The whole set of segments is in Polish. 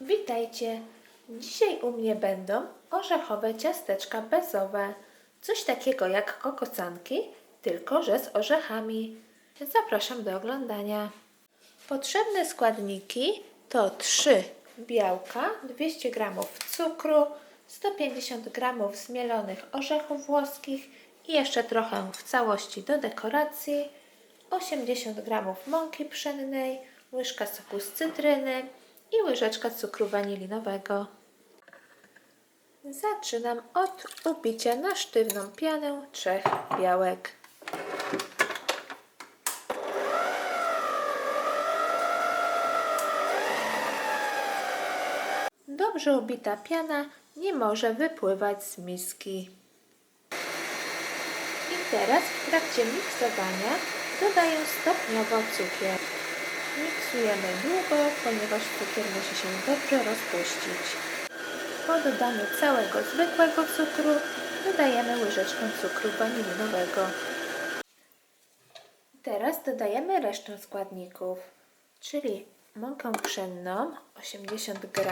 Witajcie! Dzisiaj u mnie będą orzechowe ciasteczka bezowe. Coś takiego jak kokosanki, tylko że z orzechami. Zapraszam do oglądania. Potrzebne składniki to 3 białka, 200 g cukru, 150 g zmielonych orzechów włoskich i jeszcze trochę w całości do dekoracji, 80 g mąki pszennej, łyżka soku z cytryny i łyżeczka cukru wanilinowego. Zaczynam od ubicia na sztywną pianę trzech białek. Dobrze ubita piana nie może wypływać z miski. I teraz w trakcie miksowania dodaję stopniowo cukier. Miksujemy długo, ponieważ cukier musi się dobrze rozpuścić. Po dodaniu całego zwykłego cukru dodajemy łyżeczkę cukru wanilinowego. Teraz dodajemy resztę składników, czyli mąkę pszenną 80 g.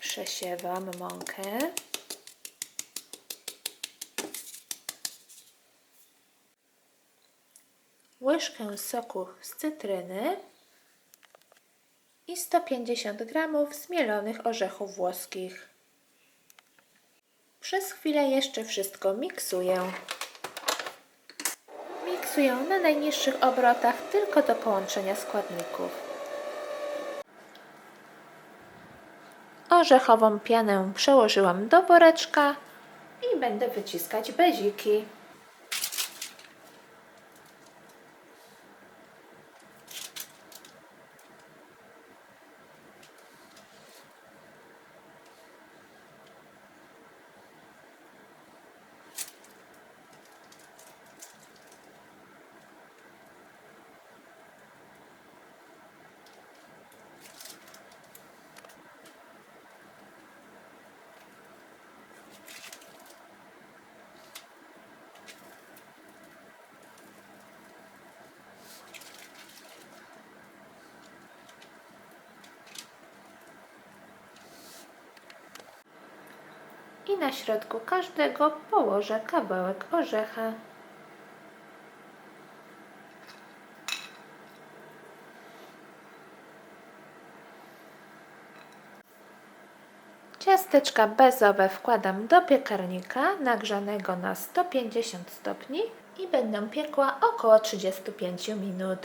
Przesiewam mąkę. Łyżkę soku z cytryny i 150 g zmielonych orzechów włoskich. Przez chwilę jeszcze wszystko miksuję. Miksuję na najniższych obrotach tylko do połączenia składników. Orzechową pianę przełożyłam do woreczka i będę wyciskać beziki. I na środku każdego położę kawałek orzecha. Ciasteczka bezowe wkładam do piekarnika nagrzanego na 150 stopni i będę piekła około 35 minut.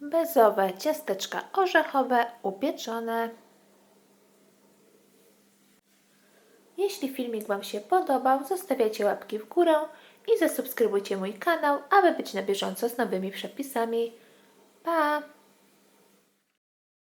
Bezowe ciasteczka orzechowe upieczone. Jeśli filmik Wam się podobał, zostawiajcie łapki w górę i zasubskrybujcie mój kanał, aby być na bieżąco z nowymi przepisami. Pa!